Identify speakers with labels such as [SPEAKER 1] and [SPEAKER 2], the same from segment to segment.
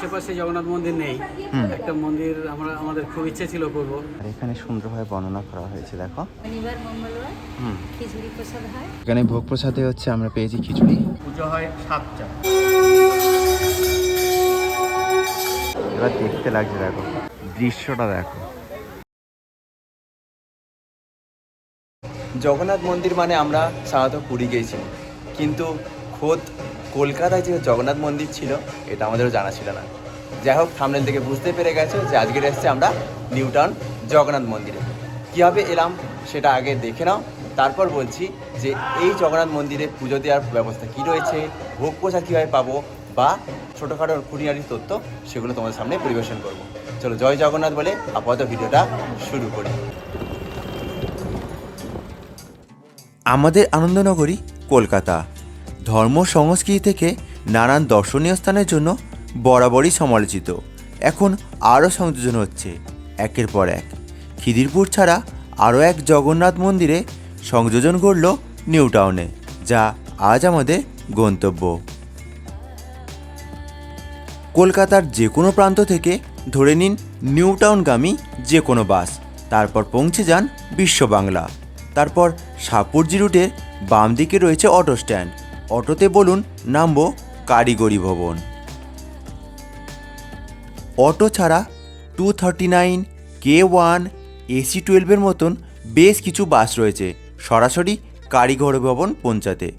[SPEAKER 1] আশেপাশে জগন্নাথ মন্দির নেই। একটা মন্দির আমরা আমাদের খুব ইচ্ছে ছিল করব।
[SPEAKER 2] আর এখানে সুন্দরভাবে বর্ণনা করা হয়েছে দেখো।
[SPEAKER 3] শনিবার মঙ্গলবার
[SPEAKER 2] হুম।
[SPEAKER 3] খিচুড়ি প্রসাদ হয়।
[SPEAKER 2] এখানে ভোগ প্রসাদে হচ্ছে আমরা পেয়েছি খিচুড়ি।
[SPEAKER 1] পুজো হয় সাতটা।
[SPEAKER 2] এবার দেখতে লাগছে দেখো। দৃশ্যটা দেখো। জগন্নাথ মন্দির মানে আমরা সাধারণত পুরী গিয়েছি কিন্তু খোদ কলকাতায় যে জগন্নাথ মন্দির ছিল এটা আমাদেরও জানা ছিল না। যাই হোক থামনেল থেকে বুঝতে পেরে গেছো যে আজকের এসেছে আমরা নিউ টাউন জগন্নাথ মন্দিরে। কীভাবে এলাম সেটা আগে দেখে নাও। তারপর বলছি যে এই জগন্নাথ মন্দিরে পুজো দেওয়ার ব্যবস্থা কী রয়েছে, ভোগ প্রসাদ কীভাবে পাবো বা ছোটোখাটো খুঁটিনাটি তথ্য সেগুলো তোমাদের সামনে পরিবেশন করব। চলো, জয় জগন্নাথ বলে আপাতত ভিডিওটা শুরু করি। আমাদের আনন্দনগরী, কলকাতা। ধর্ম, সংস্কৃতি থেকে নানান দর্শনীয় স্থানের জন্য বরাবরই সমালোচিত। এখন আরও সংযোজন হচ্ছে, একের পর এক। খিদিরপুর ছাড়া আরও এক জগন্নাথ মন্দিরে সংযোজন করল নিউ টাউনে, যা আজ আমাদের গন্তব্য। কলকাতার যে কোনো প্রান্ত থেকে ধরে নিন নিউ টাউনগামী যে কোনো বাস, তারপর পৌঁছে যান বিশ্ব বাংলা। তারপর সাপুরজি রুটের বাম দিকে রয়েছে অটো স্ট্যান্ড। অটোতে বলুন, নামবো কারিগরি ভবন। অটো ছাড়া two thirty nine K one AC টুয়েলভের মতন বেশ কিছু বাস রয়েছে। সরাসরি কারিগরি ভবন পৌঁছাতে।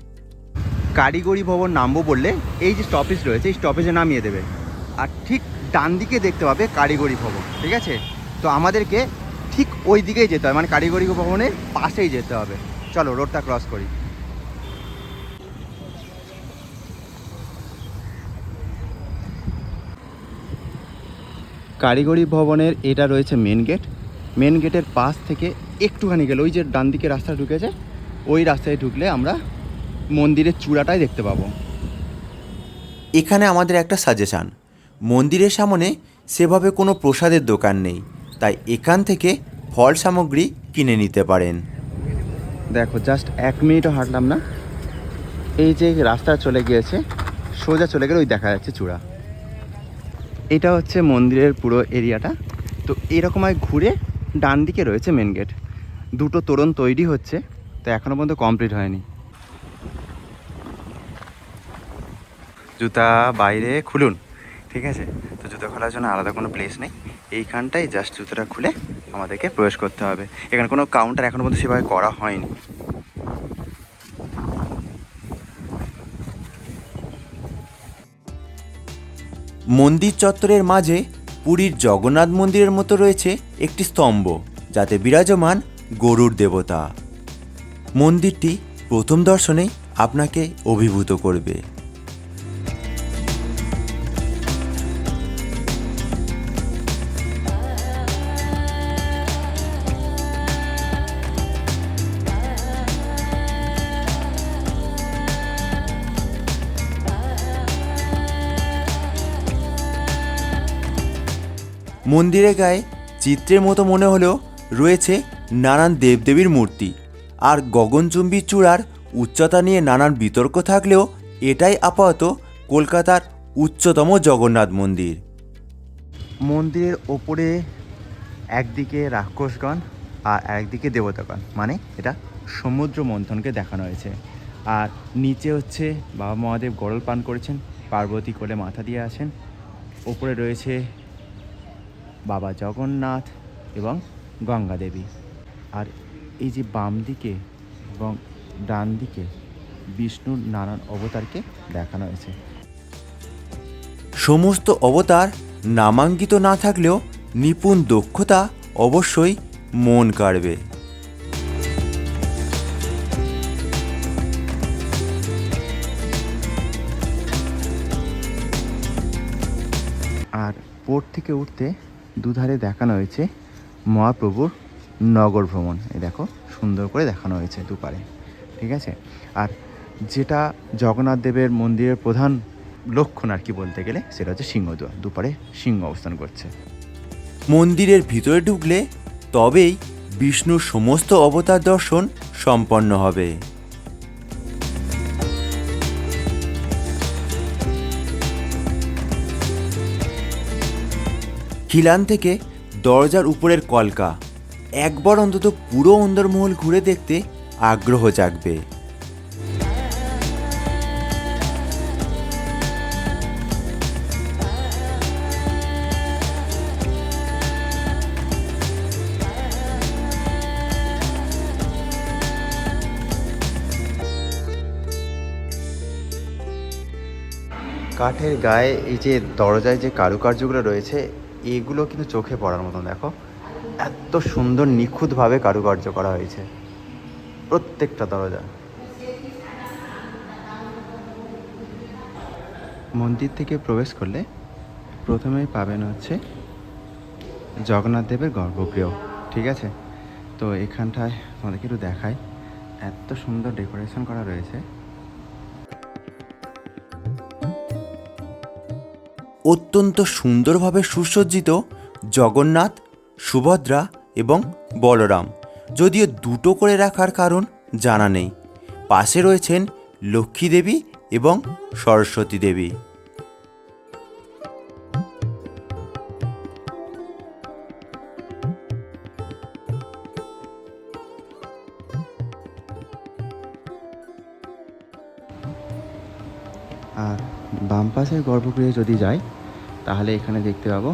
[SPEAKER 2] কারিগরি ভবন নামবো বললে এই যে স্টপেজ রয়েছে, এই স্টপেজে নামিয়ে দেবে। আর ঠিক ডান দিকে দেখতে পাবে কারিগরি ভবন, ঠিক আছে? তো আমাদেরকে ঠিক ওই দিকেই যেতে হবে মানে কারিগরি ভবনের পাশেই যেতে হবে। চলো রোডটা ক্রস করি। কারিগরি ভবনের এটা রয়েছে মেন গেট মেন গেটের পাশ থেকে একটুখানি গেলে ওই যে ডান দিকে রাস্তা ঢুকেছে ওই রাস্তায় ঢুকলে আমরা মন্দিরের চূড়াটাই দেখতে পাবো। এখানে আমাদের একটা সাজেশান মন্দিরের সামনে সেভাবে কোনো প্রসাদের দোকান নেই তাই এখান থেকে ফল সামগ্রী কিনে নিতে পারেন। দেখো জাস্ট এক মিনিটও হাঁটলাম না। এই যে রাস্তা চলে গিয়েছে সোজা চলে গেলে ওই দেখা যাচ্ছে চূড়া। এটা হচ্ছে মন্দিরের পুরো এরিয়াটা। তো এরকমই ঘুরে ডান দিকে রয়েছে মেন গেট দুটো তোরণ তৈরি হচ্ছে, তো এখনও পর্যন্ত কমপ্লিট হয়নি। জুতা বাইরে খুলুন, ঠিক আছে? তো জুতা খোলার জন্য আলাদা কোনো প্লেস নেই। এইখানটাই জাস্ট জুতোটা খুলে আমাদেরকে প্রবেশ করতে হবে। এখানে কোনো কাউন্টার এখনও পর্যন্ত সেভাবে করা হয়নি। মন্দির চত্বরের মাঝে পুরীর জগন্নাথ মন্দিরের মতো রয়েছে একটি স্তম্ভ, যাতে বিরাজমান গরুর দেবতা। মন্দিরটি প্রথম দর্শনে আপনাকে অভিভূত করবে। মন্দিরের গায়ে চিত্রের মতো মনে হলেও রয়েছে নানান দেবদেবীর মূর্তি। আর গগনচুম্বী চূড়ার উচ্চতা নিয়ে নানান বিতর্ক থাকলেও এটাই আপাতত কলকাতার উচ্চতম জগন্নাথ মন্দির। মন্দিরের ওপরে একদিকে রাক্ষসগণ আর একদিকে দেবতাগণ মানে এটা সমুদ্র মন্থনকে দেখানো হয়েছে। আর নিচে হচ্ছে বাবা মহাদেব গরল পান করেছেন, পার্বতী কোলে মাথা দিয়ে আছেন, ওপরে রয়েছে বাবা জগন্নাথ এবং গঙ্গা দেবী। আর এই যে বাম দিকে এবং ডান দিকে বিষ্ণুর নানান অবতারকে দেখানো হয়েছে। সমস্ত অবতার নামাঙ্কিত না থাকলেও নিপুণ দক্ষতা অবশ্যই মন কাড়বে। আর পোর্ট থেকে উঠতে দুধারে দেখানো হয়েছে মহাপ্রভুর নগর ভ্রমণ। এই দেখো, সুন্দর করে দেখানো হয়েছে দুপারে। ঠিক আছে? আর যেটা জগন্নাথ দেবের মন্দিরের প্রধান লক্ষণ আর কি বলতে গেলে, সেটা হচ্ছে সিংহদুয়ার দুপারে সিংহ অবস্থান করছে। মন্দিরের ভিতরে ঢুকলে তবেই বিষ্ণুর সমস্ত অবতার দর্শন সম্পন্ন হবে।
[SPEAKER 4] খিলান থেকে দরজার উপরের কলকা। একবার অন্তত পুরো অন্দরমহল ঘুরে দেখতে আগ্রহ জাগবে।
[SPEAKER 2] কাঠের গায়ে এই যে দরজায় যে কারুকার্যগুলো রয়েছে এগুলো কিন্তু চোখে পড়ার মতন, দেখো। এত সুন্দর, নিখুঁতভাবে কারুকার্য করা হয়েছে। প্রত্যেকটা দরজা। মন্দির থেকে প্রবেশ করলে প্রথমেই পাবেন হচ্ছে জগন্নাথ দেবের গর্ভগৃহ, ঠিক আছে? তো এখানটায় তোমাদেরকে একটু দেখায় এত সুন্দর ডেকোরেশন করা রয়েছে।
[SPEAKER 4] অত্যন্ত সুন্দরভাবে সুসজ্জিত জগন্নাথ, সুভদ্রা এবং বলরাম। যদিও দুটো করে রাখার কারণ জানা নেই। পাশে রয়েছেন লক্ষ্মী দেবী এবং সরস্বতী দেবী।
[SPEAKER 2] গর্ভগৃহে যদি যাই, তাহলে এখানে দেখতে পাবো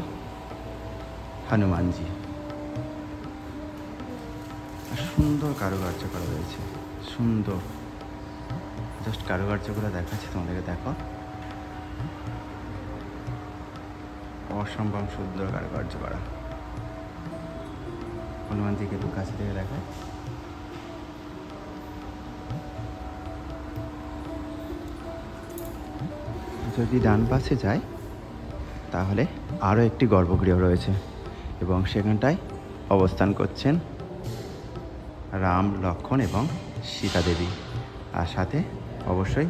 [SPEAKER 2] হনুমানজি। সুন্দর কারুকার্য করা রয়েছে। সুন্দর। জাস্ট কারুকার্যগুলো দেখাচ্ছি, তোমাদেরকে দেখো। অসম্ভব সুন্দর কারুকার্য করা। হনুমানজিকে দু কাছে থেকে দেখায়। যদি ডান পাশে যাই তাহলে আরও একটি গর্ভগৃহ রয়েছে এবং সেখানটায় অবস্থান করছেন রাম, লক্ষণ এবং সীতা দেবী। আর সাথে অবশ্যই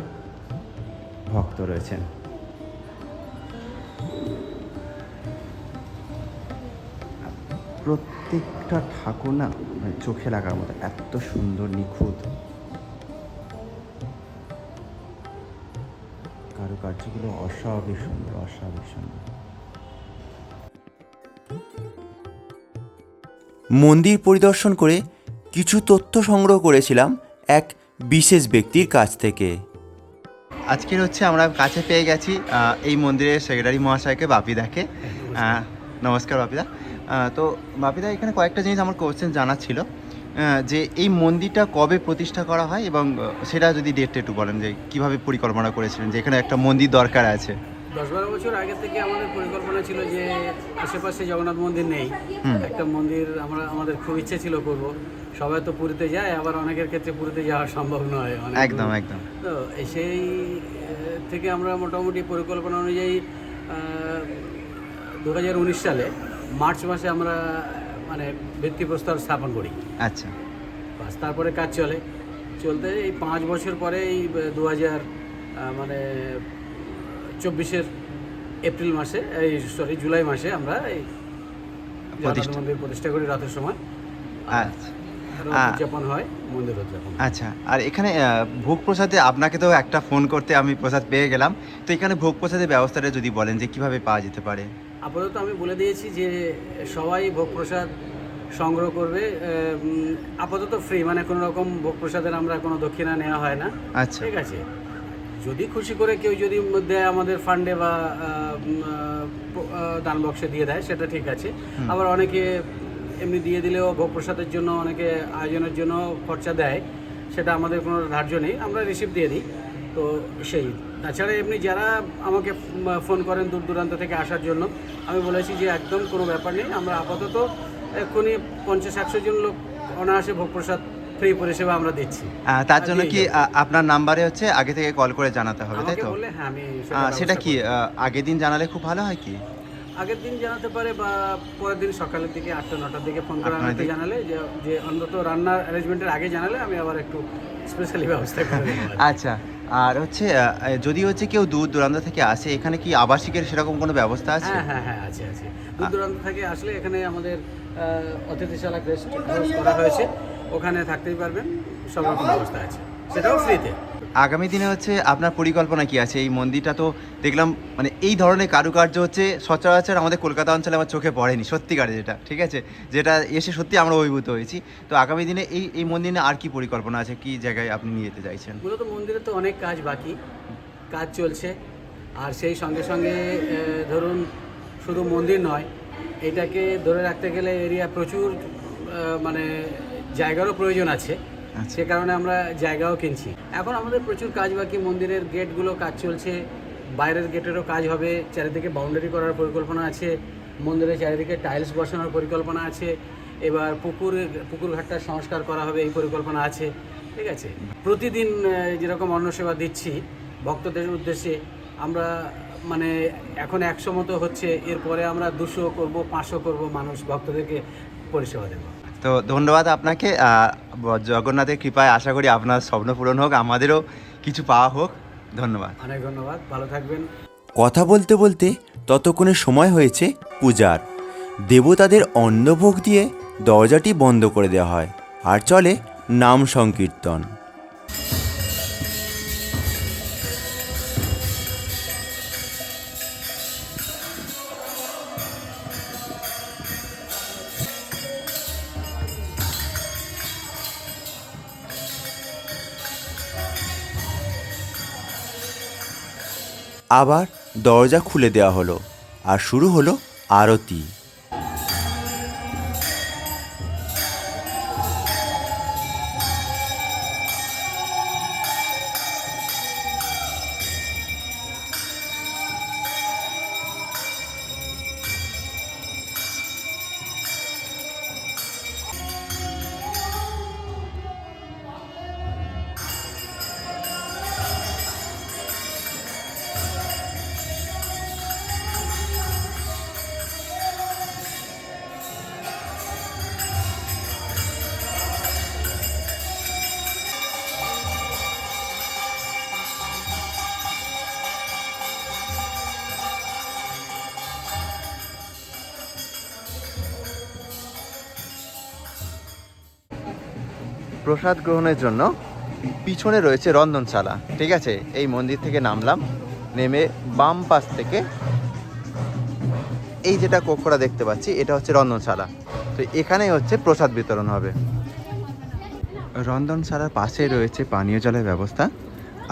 [SPEAKER 2] ভক্ত রয়েছেন। প্রত্যেকটা ঠাকুর না মানে চোখে লাগার মতো এত সুন্দর, নিখুঁত। কারুকার্যগুলো অস্বাভাবিক সুন্দর অস্বাভাবিক সুন্দর
[SPEAKER 4] মন্দির পরিদর্শন করে কিছু তথ্য সংগ্রহ করেছিলাম এক বিশেষ ব্যক্তির কাছ থেকে।
[SPEAKER 2] আজকের হচ্ছে আমরা কাছে পেয়ে গেছি এই মন্দিরের সেক্রেটারি মহাশয়কে বাপিদাকে। নমস্কার বাপিদা। তো বাপিদা এখানে কয়েকটা জিনিস আমার কোশ্চেন জানার ছিল। যে এই মন্দিরটা কবে প্রতিষ্ঠা করা হয় এবং সেটা যদি ডেটটা একটু বলেন যে কীভাবে পরিকল্পনা করেছিলেন যে এখানে একটা মন্দির দরকার আছে।
[SPEAKER 1] দশ বারো বছর আগে থেকে আমাদের পরিকল্পনা ছিল যে আশেপাশে জগন্নাথ মন্দির নেই। একটা মন্দির আমরা আমাদের খুব ইচ্ছে ছিল করব। সবাই তো পুরীতে যায় আবার অনেকের ক্ষেত্রে পুরীতে যাওয়া সম্ভব নয়
[SPEAKER 2] একদম একদম।
[SPEAKER 1] তো সেই থেকে আমরা মোটামুটি পরিকল্পনা অনুযায়ী দু হাজার উনিশ সালে মার্চ মাসে আমরা মানে ভিত্তিপ্রস্তর স্থাপন করি।
[SPEAKER 2] আচ্ছা।
[SPEAKER 1] বাস তারপরে কাজ চলে। চলতে এই পাঁচ বছর পরে এই দু হাজার মানে চব্বিশের এপ্রিল মাসে এই সরি জুলাই মাসে আমরা এই। মন্দির প্রতিষ্ঠা করি রাতের সময়।
[SPEAKER 2] আচ্ছা।
[SPEAKER 1] উদযাপন হয় মন্দির উদযাপন
[SPEAKER 2] আচ্ছা। আর এখানে ভোগ প্রসাদে আপনাকে তো একটা ফোন করতে আমি প্রসাদ পেয়ে গেলাম। তো এখানে ভোগ প্রসাদের ব্যবস্থাটা যদি বলেন যে কীভাবে পাওয়া যেতে পারে?
[SPEAKER 1] আপাতত আমি বলে দিয়েছি যে সবাই ভোগ প্রসাদ সংগ্রহ করবে আপাতত ফ্রি মানে কোনো রকম ভোগ প্রসাদের আমরা কোনো দক্ষিণা নেওয়া হয় না।
[SPEAKER 2] আচ্ছা।
[SPEAKER 1] ঠিক আছে? যদি খুশি করে কেউ যদি দেয় আমাদের ফান্ডে বা দান বক্সে দিয়ে দেয় সেটা ঠিক আছে। আবার অনেকে এমনি দিয়ে দিলেও ভোগ প্রসাদের জন্য অনেকে আয়োজনের জন্য খরচা দেয় সেটা আমাদের কোনো ধার্য নেই। আমরা রিসিভ দিয়ে দিই। তো সেই। তাছাড়া এমনি যারা আমাকে ফোন করেন দূর দূরান্ত থেকে আসার জন্য আমি বলেছি যে একদম কোনো ব্যাপার নেই আমরা আপাতত এক্ষুনি পঞ্চাশ একশো জন লোক অনায়াসে ভোগ প্রসাদ ফ্রি পরিষেবা আমরা দিচ্ছি।
[SPEAKER 2] তার জন্য কি আপনার নাম্বারে হচ্ছে আগে থেকে কল করে জানাতে হবে তাই তো?
[SPEAKER 1] হ্যাঁ আমি
[SPEAKER 2] সেটা কি আগের দিন জানালে খুব ভালো হয় কি?
[SPEAKER 1] আগের দিন জানাতে পারে বা পরের দিন সকালের দিকে আটটা নটার দিকে ফোন করে আমাকে জানালে যে অন্তত রান্নার অ্যারেঞ্জমেন্টের আগে জানালে আমি আবার একটু স্পেশালি ব্যবস্থা করে।
[SPEAKER 2] আচ্ছা আর হচ্ছে যদি হচ্ছে কেউ দূর দূরান্ত থেকে আসে এখানে কি আবাসিকের সেরকম কোনো ব্যবস্থা আছে?
[SPEAKER 1] হ্যাঁ হ্যাঁ হ্যাঁ আছে আছে। দূর দূরান্ত থেকে আসলে এখানে আমাদের অতিথিশালা গেস্ট হাউস করা হয়েছে। ওখানে থাকতেই পারবেন সব রকম ব্যবস্থা আছে। সেটাও ফ্রিতে
[SPEAKER 2] আগামী দিনে হচ্ছে আপনার পরিকল্পনা কি আছে? এই মন্দিরটা তো দেখলাম মানে এই ধরনের কারুকার্য হচ্ছে সচরাচর আমাদের কলকাতা অঞ্চলে আমার চোখে পড়েনি, সত্যিকারে যেটা, ঠিক আছে? যেটা এসে সত্যি আমরা অভিভূত হয়েছি। তো আগামী দিনে এই এই মন্দির আর কি পরিকল্পনা আছে? কি জায়গায় আপনি নিয়ে যেতে চাইছেন?
[SPEAKER 1] মূলত মন্দিরে তো অনেক কাজ বাকি, কাজ চলছে। আর সেই সঙ্গে সঙ্গে ধরুন শুধু মন্দির নয়, এটাকে ধরে রাখতে গেলে এরিয়া প্রচুর মানে জায়গারও প্রয়োজন আছে। সে কারণে আমরা জায়গাও কিনছি। এখন আমাদের প্রচুর কাজ বাকি, মন্দিরের গেটগুলো কাজ চলছে, বাইরের গেটেরও কাজ হবে, চারিদিকে বাউন্ডারি করার পরিকল্পনা আছে, মন্দিরের চারিদিকে টাইলস বসানোর পরিকল্পনা আছে, এবার পুকুর পুকুর ঘাটটা সংস্কার করা হবে এই পরিকল্পনা আছে, ঠিক আছে? প্রতিদিন যেরকম অন্ন সেবা দিচ্ছি, ভক্তদের উদ্দেশ্যে, আমরা মানে এখন একশো মতো হচ্ছে, এরপরে আমরা দুশো করব, পাঁচশো করব মানুষ ভক্তদেরকে পরিষেবা দেবো।
[SPEAKER 2] তো ধন্যবাদ আপনাকে জগন্নাথের কৃপায় আশা করি আপনার স্বপ্ন পূরণ হোক আমাদেরও কিছু পাওয়া হোক। ধন্যবাদ।
[SPEAKER 1] অনেক ধন্যবাদ ভালো থাকবেন।
[SPEAKER 4] কথা বলতে বলতে ততক্ষণে সময় হয়েছে পূজার। দেবতাদের অন্নভোগ দিয়ে দরজাটি বন্ধ করে দেওয়া হয় আর চলে নাম সংকীর্তন। আবার দরজা খুলে দেওয়া হলো আর শুরু হলো আরতি।
[SPEAKER 2] প্রসাদ গ্রহণের জন্য পিছনে রয়েছে রন্ধনশালা। ঠিক আছে? এই মন্দির থেকে নামলাম, নেমে বাম পাশ থেকে এই যেটা কক্ষটা দেখতে পাচ্ছি, এটা হচ্ছে রন্ধনশালা। তো এখানেই হচ্ছে প্রসাদ বিতরণ হবে। রন্ধনশালার পাশে রয়েছে পানীয় জলের ব্যবস্থা।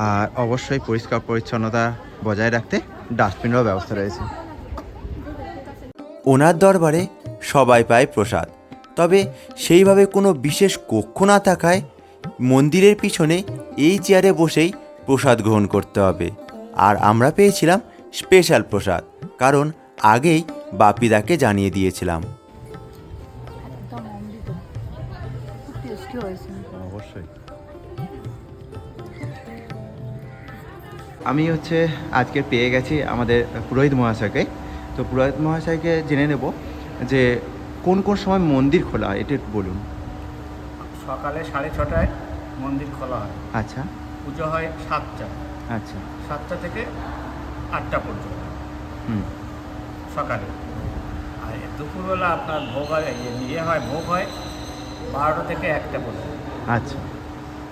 [SPEAKER 2] আর অবশ্যই পরিষ্কার পরিচ্ছন্নতা বজায় রাখতে ডাস্টবিনেরও ব্যবস্থা রয়েছে।
[SPEAKER 4] ওনার দরবারে সবাই পায় প্রসাদ। তবে সেইভাবে কোনো বিশেষ কক্ষ না থাকায় মন্দিরের পিছনে এই চেয়ারে বসেই প্রসাদ গ্রহণ করতে হবে। আর আমরা পেয়েছিলাম স্পেশাল প্রসাদ, কারণ আগেই বাপিদাকে জানিয়ে দিয়েছিলাম।
[SPEAKER 2] আমি হচ্ছে আজকে পেয়ে গেছি আমাদের পুরোহিত মহাশয়কে। তো পুরোহিত মহাশয়কে জেনে নেব যে কোন কোন সময় মন্দির খোলা হয়? এটা একটু বলুন।
[SPEAKER 1] সকালে সাড়ে ছটায় মন্দির খোলা হয়।
[SPEAKER 2] আচ্ছা।
[SPEAKER 1] পুজো হয় সাতটা।
[SPEAKER 2] আচ্ছা।
[SPEAKER 1] সাতটা থেকে আটটা পর্যন্ত।
[SPEAKER 2] হুম।
[SPEAKER 1] সকালে। আর দুপুরবেলা আপনার ভোগ হয় ইয়ে ইয়ে হয় ভোগ হয় বারোটা থেকে একটা পর্যন্ত।
[SPEAKER 2] আচ্ছা।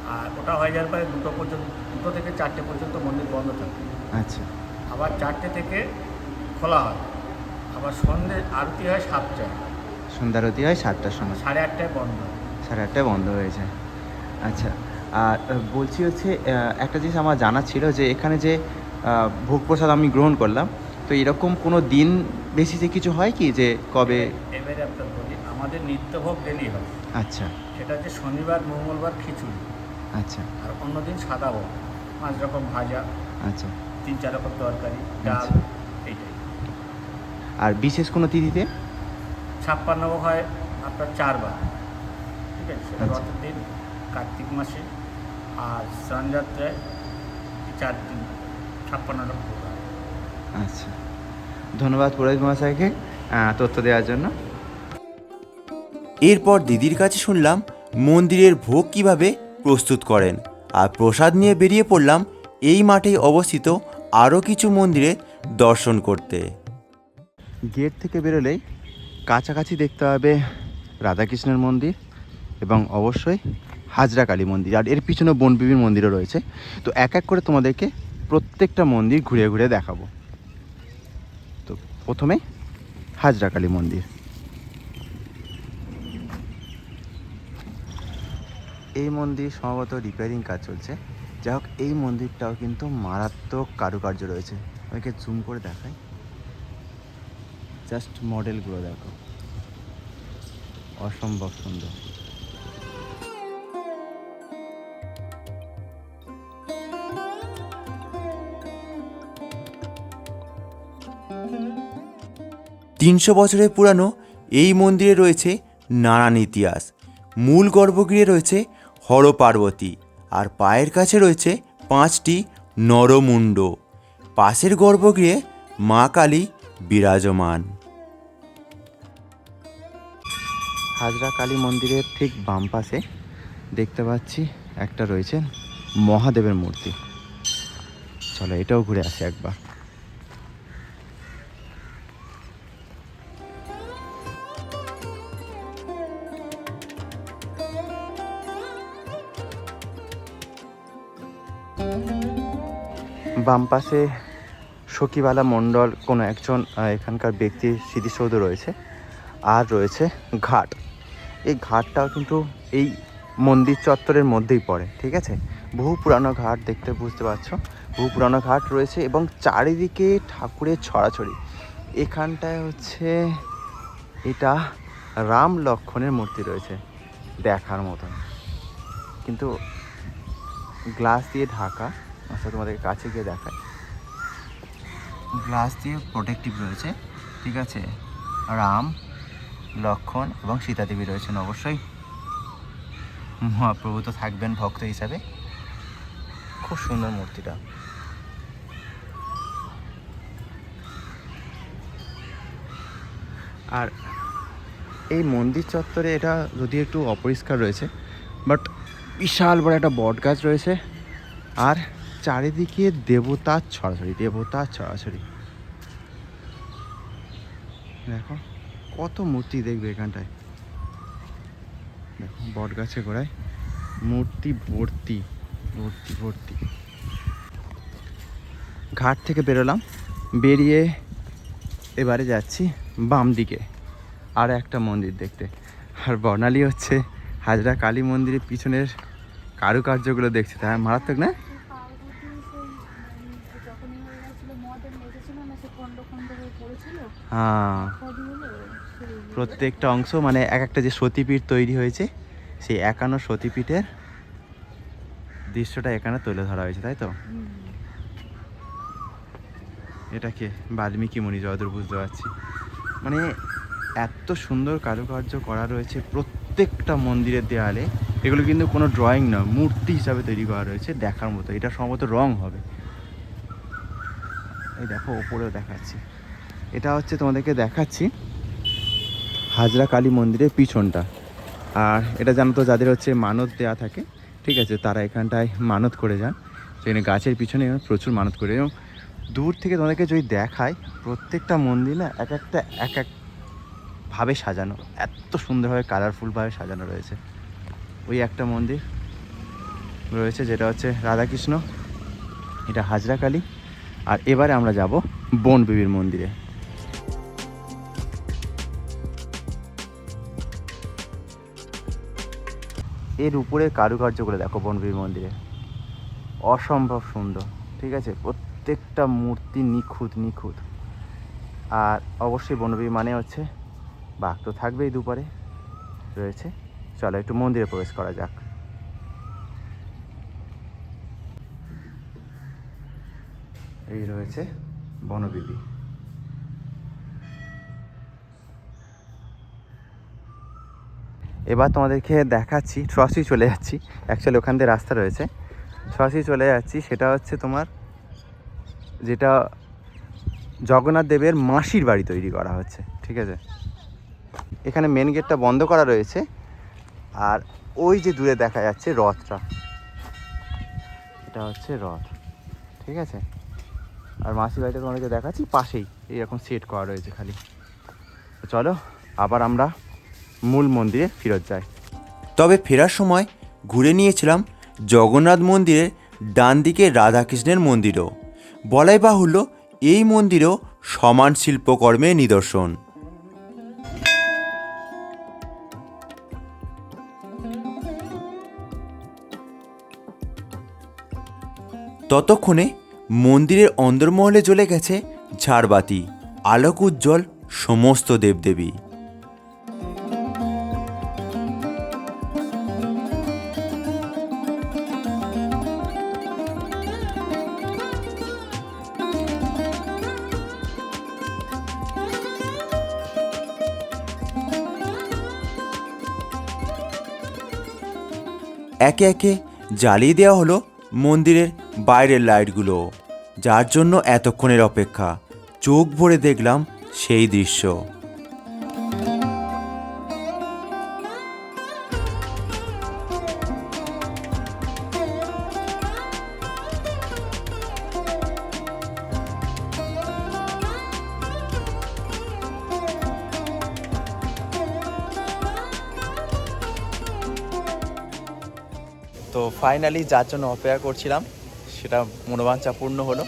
[SPEAKER 1] আর ওটা হয়ে যাওয়ার পরে দুটো পর্যন্ত দুটো থেকে চারটে পর্যন্ত মন্দির বন্ধ থাকে।
[SPEAKER 2] আচ্ছা।
[SPEAKER 1] আবার চারটে থেকে খোলা হয়। আবার সন্ধ্যে আরতি হয় সাতটায়।
[SPEAKER 2] সন্ধ্যারতি হয় সাতটার সময়।
[SPEAKER 1] সাড়ে আটটায় বন্ধ।
[SPEAKER 2] সাড়ে আটটায় বন্ধ হয়েছে আচ্ছা আর বলছি হচ্ছে একটা জিনিস আমার জানা ছিল যে এখানে যে ভোগ প্রসাদ আমি গ্রহণ করলাম তো এরকম কোনো দিন বেশিতে কিছু হয় কি যে কবে?
[SPEAKER 1] এবারে আপনার বলি আমাদের নিত্যভোগ ডেলি হয়।
[SPEAKER 2] আচ্ছা।
[SPEAKER 1] সেটা হচ্ছে শনিবার মঙ্গলবার খিচুড়ি।
[SPEAKER 2] আচ্ছা।
[SPEAKER 1] আর অন্যদিন সাদা ভোগ। পাঁচ রকম ভাজা।
[SPEAKER 2] আচ্ছা।
[SPEAKER 1] তিন চার রকম তরকারি ডাল
[SPEAKER 2] আচ্ছা।
[SPEAKER 1] এইটাই।
[SPEAKER 2] আর বিশেষ কোনো তিথিতে?
[SPEAKER 1] ছাপ্পান্ন ভোগ হয় আপনার চারবার। ঠিক আছে সেটা
[SPEAKER 2] আচ্ছা।
[SPEAKER 1] রথের দিন কার্তিক মাসে আর স্নানযাত্রায় চার দিন ছাপ্পান্ন ভোগ হয়
[SPEAKER 2] আচ্ছা। ধন্যবাদ পুরোহিত মহাশয়কে তথ্য দেওয়ার জন্য।
[SPEAKER 4] এরপর দিদির কাছে শুনলাম মন্দিরের ভোগ কীভাবে প্রস্তুত করেন। আর প্রসাদ নিয়ে বেরিয়ে পড়লাম এই মাঠেই অবস্থিত আরও কিছু মন্দিরে দর্শন করতে।
[SPEAKER 2] গেট থেকে বেরোলেই কাছাকাছি দেখতে হবে রাধাকৃষ্ণের মন্দির এবং অবশ্যই হাজরা কালী মন্দির আর এর পিছনে বনবিবির মন্দিরও রয়েছে। তো এক এক করে তোমাদেরকে প্রত্যেকটা মন্দির ঘুরে ঘুরে দেখাবো। তো প্রথমে হাজরা কালী মন্দির। এই মন্দির সম্ভবত রিপেয়ারিং কাজ চলছে। যাই হোক, এই মন্দিরটাও কিন্তু মারাত্মক কারুকার্য রয়েছে। ওকে জুম করে দেখাই। জাস্ট মডেলগুলো দেখো। অসম্ভব সুন্দর।
[SPEAKER 4] তিনশো বছরের পুরানো এই মন্দিরে রয়েছে নানান ইতিহাস। মূল গর্ভগৃহে রয়েছে হর পার্বতী আর পায়ের কাছে রয়েছে পাঁচটি নরমুণ্ড। পাশের গর্ভগৃহে মা কালী বিরাজমান।
[SPEAKER 2] হাজরা কালী মন্দিরের ঠিক বাম পাশে দেখতে পাচ্ছি একটা রয়েছে মহাদেবের মূর্তি। চলো এটাও ঘুরে আসি একবার। বাম পাশে সখীবালা মণ্ডল কোনো একজন এখানকার ব্যক্তির স্মৃতিসৌধ রয়েছে, আর রয়েছে ঘাট। এই ঘাটটাও কিন্তু এই মন্দির চত্বরের মধ্যেই পড়ে, ঠিক আছে? বহু পুরানো ঘাট দেখতে বুঝতে পারছ। বহু পুরানো ঘাট রয়েছে এবং চারিদিকে ঠাকুরের ছড়াছড়ি। এখানটায় হচ্ছে, এটা রাম লক্ষণের মূর্তি রয়েছে দেখার মতন। কিন্তু গ্লাস দিয়ে ঢাকা আচ্ছা তোমাদের কাছে গিয়ে দেখায় গ্লাস দিয়ে প্রোটেক্টিভ রয়েছে, ঠিক আছে? রাম, লক্ষণ এবং সীতা দেবী রয়েছেন অবশ্যই। মহাপ্রভু তো থাকবেন ভক্ত হিসাবে। খুব সুন্দর মূর্তিটা। আর এই মন্দির চত্বরে এটা যদি একটু অপরিষ্কার রয়েছে বাট বিশাল বড় একটা বট গাছ রয়েছে। আর চারিদিকে দেবতার ছড়াছড়ি দেবতার ছড়াছড়ি। দেখো, কত মূর্তি দেখবে এখানটায়। দেখো বট গাছে গোড়ায় মূর্তি ভর্তি ভর্তি ভর্তি। ঘাট থেকে বেরোলাম, বেরিয়ে এবারে যাচ্ছি বাম দিকে। আর একটা মন্দির দেখতে। আর বর্ণালী হচ্ছে হাজরা কালী মন্দিরের পিছনের কারুকার্যগুলো দেখছে। তাই মারাত্মক না? প্রত্যেকটা অংশ মানে এক একটা যে সতীপীঠ তৈরি হয়েছে, সেই একান্ন সতীপীঠের দৃশ্যটা এখানে তুলে ধরা হয়েছে, তাই তো?
[SPEAKER 3] হুম।
[SPEAKER 2] এটা কে বাল্মীকি মুনি যতদূর বুঝতে পারছি। মানে এত সুন্দর কারুকার্য করা রয়েছে প্রত্যেকটা মন্দিরের দেয়ালে। এগুলো কিন্তু কোনো ড্রয়িং নয়, মূর্তি হিসাবে তৈরি করা রয়েছে দেখার মতো। এটা সম্ভবত রং হবে। এই দেখো, ওপরেও দেখাচ্ছি। এটা হচ্ছে তোমাদেরকে দেখাচ্ছি। হাজরা কালী মন্দিরের পিছনটা। আর এটা জানো তো, যাদের হচ্ছে মানত দেয়া থাকে, ঠিক আছে, তারা এখানটায় মানত করে যান। সেখানে গাছের পিছনে প্রচুর মানত করে। এবং দূর থেকে তোমাদেরকে যদি দেখায়, প্রত্যেকটা মন্দির না এক একটা, এক এক ভাবে সাজানো। এত সুন্দরভাবে কালারফুলভাবে সাজানো রয়েছে। ওই একটা মন্দির রয়েছে, যেটা হচ্ছে রাধাকৃষ্ণ, এটা হাজরা কালী। আর এবারে আমরা যাব বন বিবির মন্দিরে। এর উপরে কারুকার্যগুলো দেখো বনবীর মন্দিরে। অসম্ভব সুন্দর, ঠিক আছে? প্রত্যেকটা মূর্তি নিখুঁত নিখুঁত। আর অবশ্যই বনবিবি মানে হচ্ছে বাঘ তো থাকবেই দুপারে। রয়েছে। চলো একটু মন্দিরে প্রবেশ করা যাক। এই রয়েছে বনবিবি। এবার তোমাদেরকে দেখাচ্ছি, সরাসরি চলে যাচ্ছি। অ্যাকচুয়ালি ওখান দিয়ে রাস্তা রয়েছে। সরাসরি চলে যাচ্ছি, সেটা হচ্ছে তোমার, যেটা জগন্নাথ দেবের মাসির বাড়ি তৈরি করা হচ্ছে, ঠিক আছে? এখানে মেন গেটটা বন্ধ করা রয়েছে, আর ওই যে দূরে দেখা যাচ্ছে রথটা। এটা হচ্ছে রথ, ঠিক আছে? আর মাসির বাড়িটা তোমাদেরকে দেখাচ্ছি, পাশেই, এইরকম সেট করা রয়েছে খালি। চলো, আবার আমরা মূল মন্দিরে ফেরত যায়।
[SPEAKER 4] তবে ফেরার সময় ঘুরে নিয়েছিলাম জগন্নাথ মন্দিরের ডান দিকে রাধাকৃষ্ণের মন্দিরও। বলাই বাহুল্য এই মন্দিরও সমান শিল্পকর্মে নিদর্শন। ততক্ষণে মন্দিরের অন্দরমহলে জ্বলে গেছে ঝাড়বাতি, আলোক উজ্জ্বল সমস্ত দেবদেবী। একে একে জ্বালিয়ে দেওয়া হলো মন্দিরের বাইরের লাইটগুলো, যার জন্য এতক্ষণের অপেক্ষা। চোখ ভরে দেখলাম সেই দৃশ্য।
[SPEAKER 2] ফাইনালি যার জন্য অপেক্ষা করছিলাম সেটা মনোবাঞ্ছা পূর্ণ হলো।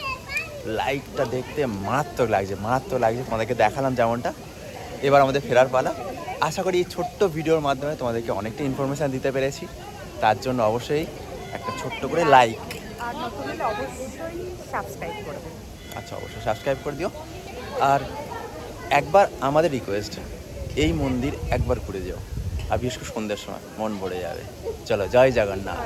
[SPEAKER 2] লাইটটা দেখতে মারাত্মক লাগছে মারাত্মক লাগছে। তোমাদেরকে দেখালাম যেমনটা। এবার আমাদের ফেরার পালা। আশা করি এই ছোট্ট ভিডিওর মাধ্যমে তোমাদেরকে অনেকটা ইনফরমেশান দিতে পেরেছি। তার জন্য অবশ্যই একটা ছোট্ট করে লাইক আচ্ছা অবশ্যই সাবস্ক্রাইব করে দিও। আর একবার আমাদের রিকোয়েস্ট এই মন্দির একবার ঘুরে যেও। আর বিশেষ করে সন্ধ্যের সময় মন ভরে যাবে। চলো
[SPEAKER 5] জয় জগন্নাথ।